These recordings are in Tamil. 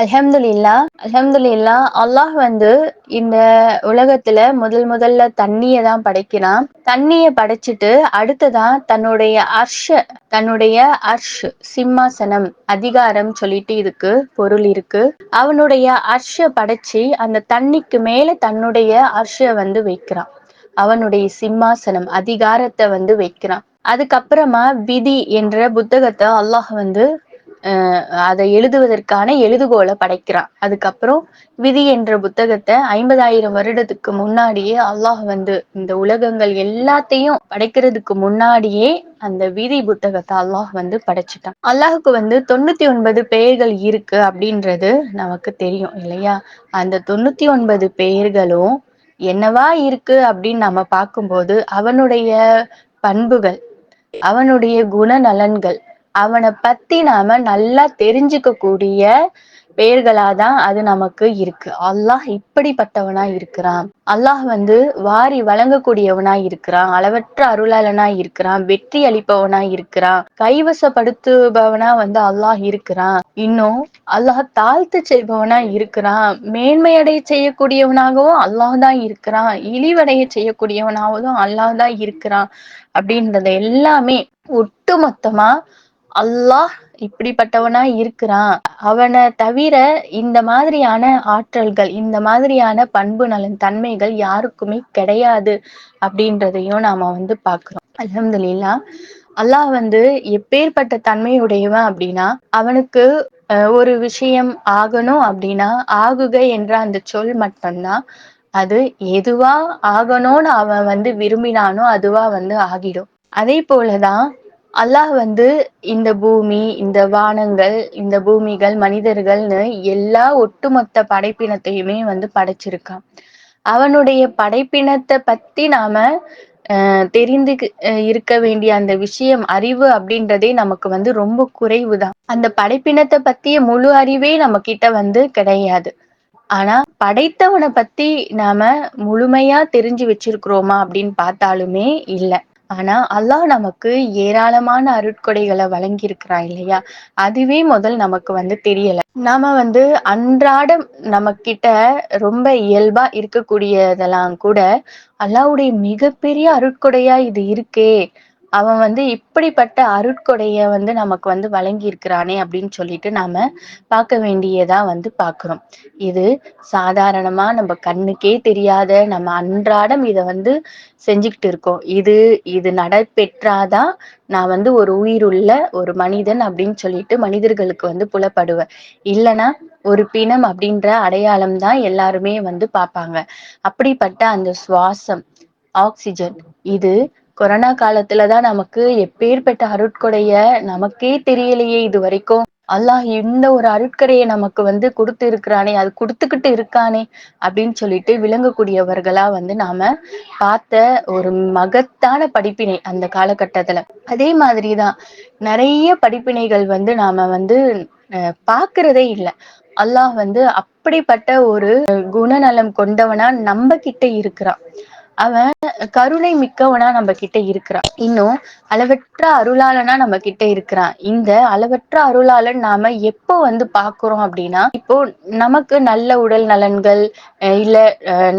அலமதுல்லா அலமதுல்லா அல்லாஹ் வந்து இந்த உலகத்துல முதல் முதல்ல தண்ணியை தான் படைக்கிறான். தண்ணியை படைச்சிட்டு அடுத்ததான் தன்னுடைய அர்ஷ தன்னுடைய அர்ஷ் சிம்மாசனம் அதிகாரம் சொல்லிட்டு இதுக்கு பொருள் இருக்கு. அவனுடைய அர்ஷ படைச்சு அந்த தண்ணிக்கு மேல தன்னுடைய அர்ஷ வந்து வைக்கிறான். அவனுடைய சிம்மாசனம் அதிகாரத்தை வந்து வைக்கிறான். அதுக்கப்புறமா விதி என்ற புத்தகத்தை அல்லாஹ் வந்து அதை எழுதுவதற்கான எழுதுகோலை படைக்கிறான். அதுக்கப்புறம் விதி என்ற புத்தகத்தை ஐம்பதாயிரம் வருடத்துக்கு முன்னாடியே அல்லாஹ் வந்து இந்த உலகங்கள் எல்லாத்தையும் படைக்கிறதுக்கு முன்னாடியே அந்த விதி புத்தகத்தை அல்லாஹ் வந்து படைச்சிட்டான். அல்லாஹுக்கு வந்து தொண்ணூத்தி ஒன்பது பெயர்கள் இருக்கு அப்படின்றது நமக்கு தெரியும் இல்லையா? அந்த தொண்ணூத்தி ஒன்பது பெயர்களும் என்னவா இருக்கு அப்படின்னு நம்ம பார்க்கும்போது அவனுடைய பண்புகள் அவனுடைய குணநலன்கள் அவனை பத்தி நாம நல்லா தெரிஞ்சுக்க கூடிய பெயர்களாதான் அது நமக்கு இருக்கு. அல்லாஹ் இப்படிப்பட்டவனா இருக்கிறான். அல்லாஹ் வந்து வாரி வழங்கக்கூடியவனா இருக்கிறான். அளவற்ற அருளாளனா இருக்கிறான். வெற்றி அளிப்பவனா இருக்கிறான். கைவசப்படுத்துபவனா வந்து அல்லாஹ் இருக்கிறான். இன்னும் அல்லாஹ் தாழ்த்து செய்பவனா இருக்கிறான். மேன்மையடைய செய்யக்கூடியவனாகவும் அல்லாஹ் தான் இருக்கிறான். இழிவடைய செய்யக்கூடியவனாகவும் அல்லாஹ் தான் இருக்கிறான். அப்படின்றத எல்லாமே ஒட்டுமொத்தமா அல்லாஹ் இப்படிப்பட்டவனா இருக்கிறான். அவனை தவிர இந்த மாதிரியான ஆற்றல்கள் இந்த மாதிரியான பண்பு நலன் தன்மைகள் யாருக்குமே கிடையாது அப்படின்றதையும் நாம வந்து பாக்குறோம் அலமதுல்லா அல்லாஹ் வந்து எப்பேற்பட்ட தன்மையுடையவன் அப்படின்னா அவனுக்கு ஒரு விஷயம் ஆகணும் அப்படின்னா ஆகுக என்ற அந்த சொல் மட்டும்தான். அது எதுவா ஆகணும்னு அவன் வந்து விரும்பினானோ அதுவா வந்து ஆகிடும். அதே போலதான் அல்லாஹ் வந்து இந்த பூமி இந்த வானங்கள் இந்த பூமிகள் மனிதர்கள்னு எல்லா ஒட்டுமொத்த படைப்பினத்தையுமே வந்து படைச்சிருக்கான். அவனுடைய படைப்பினத்தை பத்தி நாம அஹ் தெரிந்து இருக்க வேண்டிய அந்த விஷயம் அறிவு அப்படின்றதே நமக்கு வந்து ரொம்ப குறைவுதான். அந்த படைப்பினத்தை பத்திய முழு அறிவே நம்ம கிட்ட வந்து கிடையாது. ஆனா படைத்தவனை பத்தி நாம முழுமையா தெரிஞ்சு வச்சிருக்கிறோமா அப்படின்னு பார்த்தாலுமே இல்ல. ஆனா அல்லாஹ் நமக்கு ஏராளமான அருட்கொடைகளை வழங்கி இருக்கிறான் இல்லையா? அதுவே முதல் நமக்கு வந்து தெரியல. நாம வந்து அன்றாடம் நம்ம கிட்ட ரொம்ப இயல்பா இருக்கக்கூடியதெல்லாம் கூட அல்லாவுடைய மிகப்பெரிய அருட்கொடையா இது இருக்கே அவன் வந்து இப்படிப்பட்ட அருட்கொடைய வந்து நமக்கு வந்து வழங்கி இருக்கிறானே அப்படின்னு சொல்லிட்டு நாம பார்க்க வேண்டியதா வந்து பாக்குறோம் இது சாதாரணமா நம்ம கண்ணுக்கே தெரியாத நம்ம அன்றாடம் இத வந்து செஞ்சுக்கிட்டு இருக்கோம். இது இது நடைபெற்றாதான் நான் வந்து ஒரு உயிருள்ள ஒரு மனிதன் அப்படின்னு சொல்லிட்டு மனிதர்களுக்கு வந்து புலப்படுவேன். இல்லைன்னா ஒரு பிணம் அப்படின்ற அடையாளம் தான் எல்லாருமே வந்து பார்ப்பாங்க. அப்படிப்பட்ட அந்த சுவாசம் ஆக்சிஜன் இது கொரோனா காலத்துலதான் நமக்கு எப்பேற்பட்ட அருட்கொடைய நமக்கே தெரியலையே இது வரைக்கும். அல்லாஹ் இந்த ஒரு அருட்கரையை நமக்கு வந்து கொடுத்து இருக்கிறானே அது கொடுத்துக்கிட்டு இருக்கானே அப்படின்னு சொல்லிட்டு விளங்கக்கூடியவர்களா வந்து நாம பார்த்த ஒரு மகத்தான படிப்பினை அந்த காலகட்டத்துல. அதே மாதிரிதான் நிறைய படிப்பினைகள் வந்து நாம வந்து அஹ் பாக்குறதே இல்லை. அல்லாஹ் வந்து அப்படிப்பட்ட ஒரு குணநலம் கொண்டவனா நம்ம கிட்ட இருக்கிறான். அவன் கருணை மிக்கவனா நம்ம கிட்ட இருக்கிறான். இன்னும் அளவற்ற அருளாளனா நம்ம கிட்ட இருக்கிறான். இந்த அளவற்ற அருளாளன் நாம எப்போ வந்து பாக்குறோம் அப்படின்னா இப்போ நமக்கு நல்ல உடல் நலன்கள் இல்ல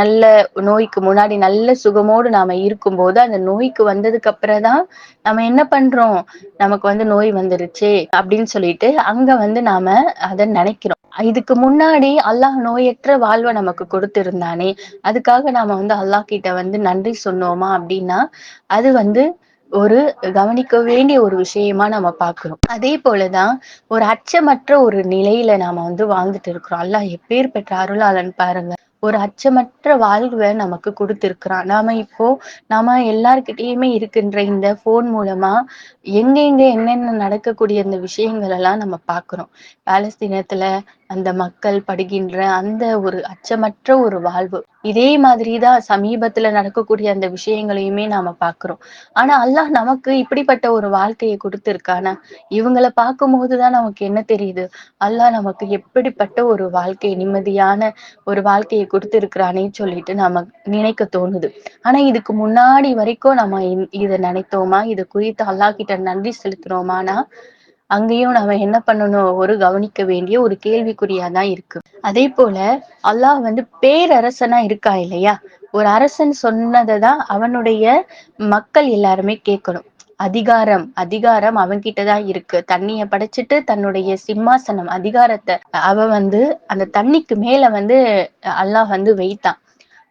நல்ல நோய்க்கு முன்னாடி நல்ல சுகமோடு நாம இருக்கும்போது அந்த நோய்க்கு வந்ததுக்கு அப்புறம் தான் நம்ம என்ன பண்றோம்? நமக்கு வந்து நோய் வந்துருச்சு அப்படின்னு சொல்லிட்டு அங்க வந்து நாம அதை நினைக்கிறோம். இதுக்கு முன்னாடி அல்லாஹ் நோயற்ற வாழ்வை நமக்கு கொடுத்திருந்தானே. அதுக்காக நாம வந்து அல்லாஹ் கிட்ட வந்து நன்றி சொன்னோமா அப்படின்னா அது வந்து ஒரு கவனிக்க வேண்டிய ஒரு விஷயமா நம்ம பாக்குறோம் அதே போலதான் ஒரு அச்சமற்ற ஒரு நிலையில நாம வந்து வாழ்ந்துட்டு இருக்கிறோம். அல்லாஹ் எப்பேர் பெற்ற அருளாளன் பாருங்க. ஒரு அச்சமற்ற வாழ்வை நமக்கு கொடுத்திருக்கிறான். நாம இப்போ நாம எல்லார்கிட்டயுமே இருக்கின்ற இந்த போன் மூலமா எங்க எங்க என்னென்ன நடக்கக்கூடிய இந்த விஷயங்கள் எல்லாம் நம்ம பாக்குறோம் பாலஸ்தீனத்துல அந்த மக்கள் படுகின்ற அந்த ஒரு அச்சமற்ற ஒரு வாழ்வு. இதே மாதிரிதான் சமீபத்துல நடக்கக்கூடிய அந்த விஷயங்களையுமே நாம பாக்குறோம். ஆனா அல்லாஹ் நமக்கு இப்படிப்பட்ட ஒரு வாழ்க்கையை கொடுத்திருக்கானா? இவங்களை பார்க்கும் போதுதான் நமக்கு என்ன தெரியுது? அல்லாஹ் நமக்கு எப்படிப்பட்ட ஒரு வாழ்க்கை நிம்மதியான ஒரு வாழ்க்கையை கொடுத்திருக்கிறானே சொல்லிட்டு நாம நினைக்க தோணுது. ஆனா இதுக்கு முன்னாடி வரைக்கும் நம்ம இதை நினைத்தோமா? இது குறித்து அல்லாஹ் கிட்ட நன்றி செலுத்தினோமானா அங்கேயும் நாம என்ன பண்ணணும்? ஒரு கவனிக்க வேண்டிய ஒரு கேள்விக்குறியா தான் இருக்கு. அதே போல அல்லாஹ் வந்து பேரரசனா இருக்கா இல்லையா? ஒரு அரசன் சொன்னதைதான் அவனுடைய மக்கள் எல்லாருமே கேட்கணும். அதிகாரம் அதிகாரம் அவன்கிட்டதான் இருக்கு. தண்ணிய படைச்சிட்டு தன்னுடைய சிம்மாசனம் அதிகாரத்தை அவன் வந்து அந்த தண்ணிக்கு மேல வந்து அல்லாஹ் வந்து வைத்தான்.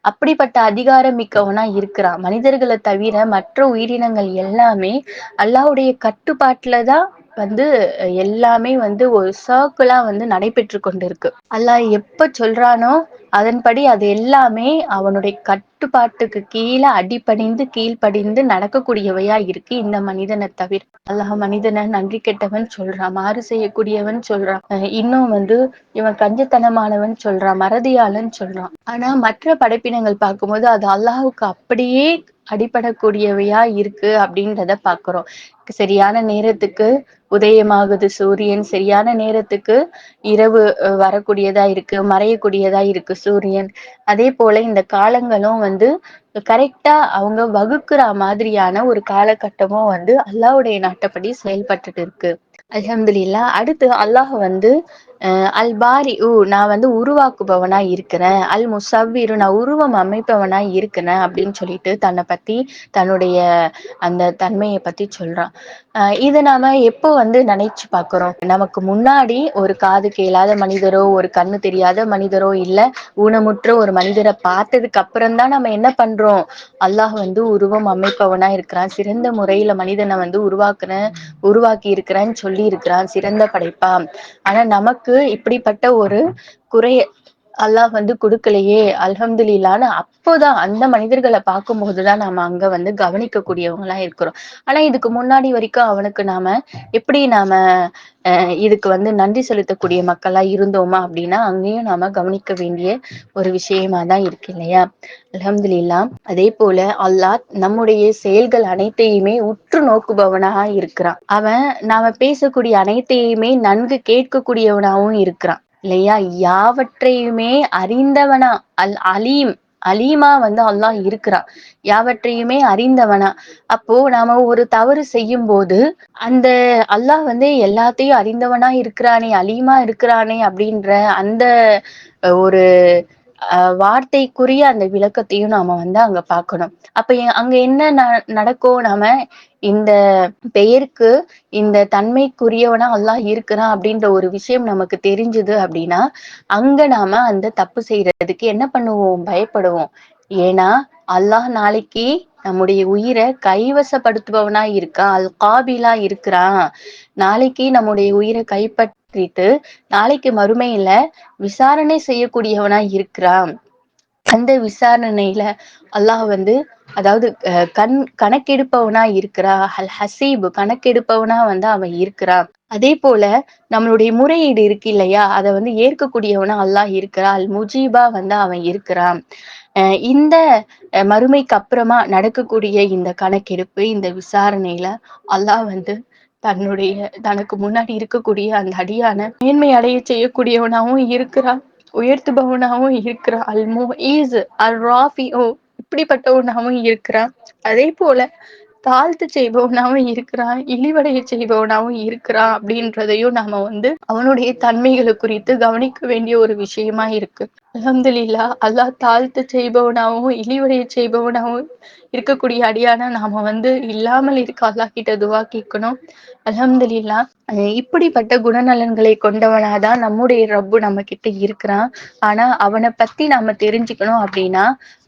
அப்படிப்பட்ட அதிகாரம் மிக்கவனா இருக்கிறான். மனிதர்களை தவிர மற்ற உயிரினங்கள் எல்லாமே அல்லாஹுடைய கட்டுப்பாட்டுலதான் வந்து எல்லாமே வந்து ஒரு சர்க்கிளா வந்து நடைபெற்று கொண்டிருக்கு. அல்லாஹ் எப்ப சொல்றானோ அதன்படி அது எல்லாமே அவனுடைய கட்டுப்பாட்டுக்கு கீழே அடிபணிந்து கீழ்ப்படிந்து நடக்கக்கூடியவையா இருக்கு இந்த மனிதனை தவிர. அல்லாஹ் மனிதனை நன்றி கெட்டவன் சொல்றான் மாறு செய்யக்கூடியவன் சொல்றான். இன்னும் வந்து இவன் கஞ்சத்தனமானவன் சொல்றான் மறதியாளன் சொல்றான். ஆனா மற்ற படைப்பினங்கள் பார்க்கும்போது அது அல்லாஹுக்கு அப்படியே அடிபடக்கூடியவையா இருக்கு அப்படின்றத பாக்குறோம். சரியான நேரத்துக்கு உதயமாகுது சூரியன். சரியான நேரத்துக்கு இரவு வரக்கூடியதா இருக்கு மறையக்கூடியதா இருக்கு சூரியன். அதே போல இந்த காலங்களும் வந்து கரெக்டா அவங்க வகுக்கிற மாதிரியான ஒரு காலகட்டமும் வந்து அல்லாவுடைய நாட்டப்படி செயல்பட்டுட்டு இருக்கு. அலமதுல்லா அடுத்து அல்லாஹ் வந்து அல் பாரி உ நான் வந்து உருவாக்குபவனா இருக்கிறேன். அல் முசவ்விரு நான் உருவம் அமைப்பவனா இருக்கிறேன் அப்படின்னு சொல்லிட்டு தன்னை பத்தி தன்னுடைய அந்த தன்மையை பத்தி சொல்றான். அஹ் இதை நாம எப்போ வந்து நினைச்சு பாக்குறோம் நமக்கு முன்னாடி ஒரு காது கேளாத மனிதரோ ஒரு கண்ணு தெரியாத மனிதரோ இல்ல ஊனமுற்ற ஒரு மனிதரை பார்த்ததுக்கு அப்புறம் தான் நம்ம என்ன பண்றோம்? அல்லாஹ் வந்து உருவம் அமைப்பவனா இருக்கிறான். சிறந்த முறையில மனிதனை வந்து உருவாக்குறேன் உருவாக்கி இருக்கிறேன்னு சொல்லி இருக்கிறான். சிறந்த படைப்பா ஆனா நமக்கு இப்படிப்பட்ட ஒரு குறைய அல்லாஹ் வந்து கொடுக்கலையே அல்ஹம்துலில்லான்னு அப்போதான் அந்த மனிதர்களை பார்க்கும் போதுதான் நாம அங்க வந்து கவனிக்கக்கூடியவங்களா இருக்கிறோம். ஆனா இதுக்கு முன்னாடி வரைக்கும் அவனுக்கு நாம எப்படி நாம அஹ் இதுக்கு வந்து நன்றி செலுத்தக்கூடிய மக்களா இருந்தோமா அப்படின்னா அங்கேயும் நாம கவனிக்க வேண்டிய ஒரு விஷயமா தான் இருக்கு இல்லையா? அலமதுல்லா அதே போல அல்லாஹ் நம்முடைய செயல்கள் அனைத்தையுமே உற்று நோக்குபவனாக இருக்கிறான். அவன் நாம பேசக்கூடிய அனைத்தையுமே நன்கு கேட்கக்கூடியவனாகவும் இருக்கிறான். இல்லையா? யாவற்றையுமே அறிந்தவனா அல் அலீம் அலீமா வந்து அல்லாஹ் இருக்கிறான். யாவற்றையுமே அறிந்தவனா. அப்போ நாம ஒரு தவறு செய்யும் போது அந்த அல்லாஹ் வந்து எல்லாத்தையும் அறிந்தவனா இருக்கிறானே அலீமா இருக்கிறானே அப்படின்ற அந்த ஒரு வார்த்தைக்குரிய அந்த விளக்கத்தையும் நாம வந்து அங்க பாக்கணும். அப்ப அங்க என்ன நடக்கும் நாம இந்த பெயருக்கு இந்த தன்மைக்குரியவனா அல்லாஹ் இருக்கிறான் அப்படின்ற ஒரு விஷயம் நமக்கு தெரிஞ்சுது அப்படின்னா அங்க நாம அந்த தப்பு செய்யறதுக்கு என்ன பண்ணுவோம்? பயப்படுவோம். ஏன்னா அல்லாஹ் நாளைக்கு நம்முடைய உயிரை கைவசப்படுத்துபவனா இருக்கா? அல் காபிலா இருக்கிறான் நாளைக்கு நம்முடைய உயிரை கைப்பற்றிட்டு நாளைக்கு மறுமையில விசாரணை செய்யக்கூடியவனா இருக்கிறான் அந்த விசாரணையில அல்லாஹ் வந்து அதாவது கண் கணக்கெடுப்பவனா இருக்கிறா? அல் ஹசீப் கணக்கெடுப்பவனா வந்து அவன் இருக்கிறான் அதே போல நம்மளுடைய முறையீடு இருக்கு இல்லையா? அதை வந்து ஏற்கக்கூடியவனா அல்லாஹ் இருக்கிறா? அல் முஜீபா வந்து அவன் இருக்கிறான். இந்த மறுமைக்கு அப்புறமா நடக்கக்கூடிய இந்த கணக்கெடுப்பு இந்த விசாரணையில அல்லாஹ் வந்து தன்னுடைய தனக்கு முன்னாடி இருக்கக்கூடிய அந்த அடியான மேன்மை அடைய செய்யக்கூடியவனாவும் இருக்கிறான் உயர்த்துபவனாவும் இருக்கிறான் அல்மோ ஈஸ் அல் ராஃபி ஓ இப்படிப்பட்டவனாவும் இருக்கிறான். அதே போல தாழ்த்து செய்பவனாவும் இருக்கிறான் இழிவடைய செய்பவனாவும் இருக்கிறான் அப்படின்றதையும் நாம வந்து அவனுடைய தன்மைகளை குறித்து கவனிக்க வேண்டிய ஒரு விஷயமா இருக்கு. அலமதுல்லா அல்லாஹ் தாழ்த்து செய்பவனாகவும் இழிவடைய செய்பவனாகவும் இருக்கக்கூடிய அடியான நாம வந்து இல்லாமல் இருக்க அல்லா கிட்ட துவா கேட்கணும். அலமதுல்லா இப்படிப்பட்ட குணநலன்களை கொண்டவனாதான் நம்முடைய ரப்பு நம்ம கிட்ட இருக்கிறான். ஆனா அவனை பத்தி நாம தெரிஞ்சுக்கணும் அப்படின்னா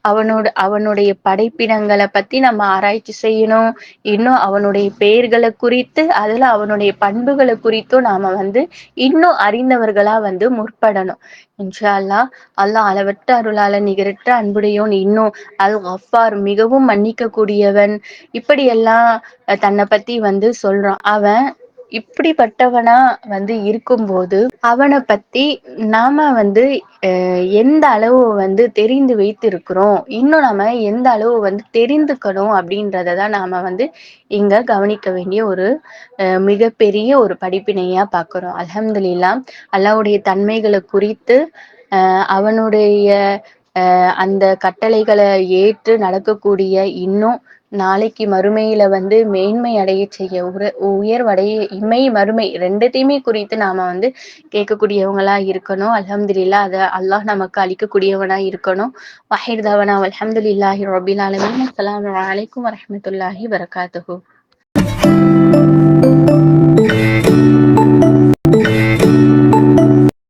அவனோட அவனுடைய படைப்பினங்களை பத்தி நம்ம ஆராய்ச்சி செய்யணும். இன்னும் அவனுடைய பெயர்களை குறித்து அதுல அவனுடைய பண்புகளை குறித்தும் நாம வந்து இன்னும் அறிந்தவர்களா வந்து முற்படணும். இன்ஷா அல்லா அல்லாஹ் அளவற்ற அருளால நிகரற்ற அன்புடையோன் இன்னும் அல் அஃபார் மிகவும் மன்னிக்க கூடியவன் இப்படி எல்லாம் தன்னை பத்தி வந்து சொல்றான். அவன் இப்படிப்பட்டவனா வந்து இருக்கும்போது அவனை பத்தி நாம வந்து எந்த அளவு வந்து தெரிந்து வைத்திருக்கிறோம்? இன்னும் நம்ம எந்த அளவு வந்து தெரிந்துக்கணும் அப்படின்றத தான் நாம வந்து இங்க கவனிக்க வேண்டிய ஒரு மிகப்பெரிய ஒரு படிப்பினையா பார்க்கிறோம் அலமதுல்லா அல்லாவுடைய தன்மைகளை குறித்து அஹ் அவனுடைய அஹ் அந்த கட்டளைகளை ஏற்று நடக்கக்கூடிய இன்னும் நாளைக்கு மறுமையில வந்து மேன்மை அடைய செய்ய உர உயர்வடைய இமை மறுமை ரெண்டுத்தையுமே குறித்து நாம வந்து கேட்கக்கூடியவங்களா இருக்கணும். அலமதுல்லா அத அல்லாஹ் நமக்கு அளிக்கக்கூடியவனா இருக்கணும். வஹீர் தவனா அலமதுல்லாஹி ரபில் அலமின் அஸ்லாம் வலைக்கும் வரமத்துல்லாஹி வரகாத்துஹூ